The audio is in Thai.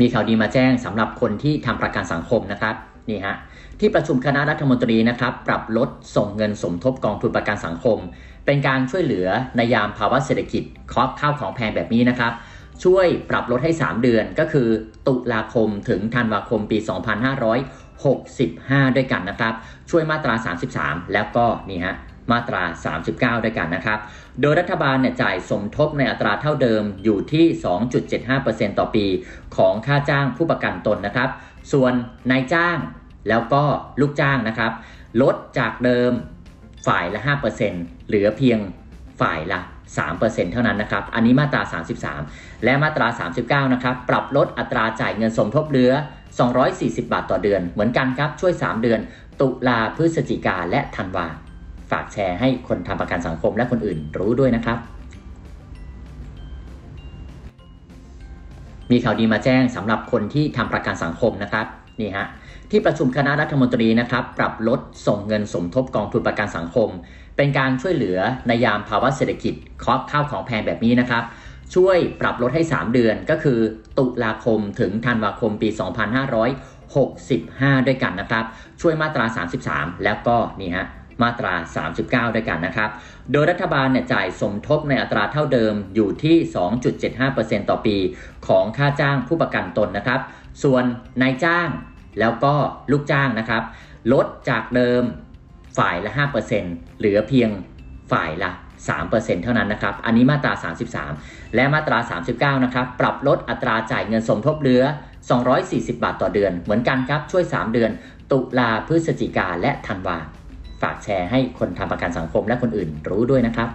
มีข่าวดีมาแจ้งสำหรับคนที่ทำประกันสังคมนะครับนี่ฮะที่ประชุมคณะรัฐมนตรีนะครับปรับลดส่งเงินสมทบกองทุนประกันสังคม เป็นการช่วยเหลือในยามภาวะเศรษฐกิจคอข้าวของแพงแบบนี้นะครับ ช่วยปรับลดให้ 3 เดือนก็คือ ตุลาคมถึงธันวาคมปี 2565 ด้วยกันนะครับ ช่วยมาตรา 33 แล้วก็นี่ฮะ มาตรา 39 ด้วยกันนะครับ โดยรัฐบาลเนี่ยจ่ายสมทบในอัตราเท่าเดิมอยู่ที่ 2.75%ต่อปี ของค่าจ้างผู้ประกันตนนะครับ ส่วนนายจ้างแล้วก็ลูกจ้างนะครับ ลดจากเดิมฝ่ายละ 5%เหลือเพียงฝ่ายละ3%เท่านั้นนะครับ อันนี้มาตรา 33 และมาตรา 39 นะครับ ปรับลดอัตราจ่ายเงินสมทบเหลือ 240 บาทต่อเดือน เหมือนกันครับ ช่วย 3 เดือน ตุลาพฤศจิกาและธันวา ฝากแชร์ให้คนทำประกันสังคมและคนอื่นรู้ด้วยนะครับ มีข่าวดีมาแจ้งสำหรับคนที่ทำประกันสังคมนะครับนี่ฮะที่ประชุมคณะรัฐมนตรีนะครับ ปรับลดส่งเงินสมทบกองทุนประกันสังคม เป็นการช่วยเหลือในยามภาวะเศรษฐกิจคอข้าวของแพงแบบนี้นะครับ ช่วยปรับลดให้ 3 เดือนก็คือ ตุลาคมถึงธันวาคมปี 2565 ด้วยกันนะครับ ช่วยมาตรา 33 แล้วก็นี่ฮะ มาตรา 39 ด้วยกันนะครับ โดยรัฐบาลเนี่ยจ่ายสมทบในอัตราเท่าเดิมอยู่ที่ 2.75%ต่อปี ของค่าจ้างผู้ประกันตนนะครับ ส่วนนายจ้างแล้วก็ลูกจ้างนะครับ ลดจากเดิมฝ่ายละ 5%เหลือเพียงฝ่ายละ3%เท่านั้นนะครับ อันนี้มาตรา 33 และมาตรา 39 นะครับ ปรับลดอัตราจ่ายเงินสมทบเหลือ 240 บาทต่อเดือน เหมือนกันครับ ช่วย 3 เดือน ตุลาพฤศจิกาและธันวา ฝากแชร์ให้คนทำประกันสังคมและคนอื่นรู้ด้วยนะครับ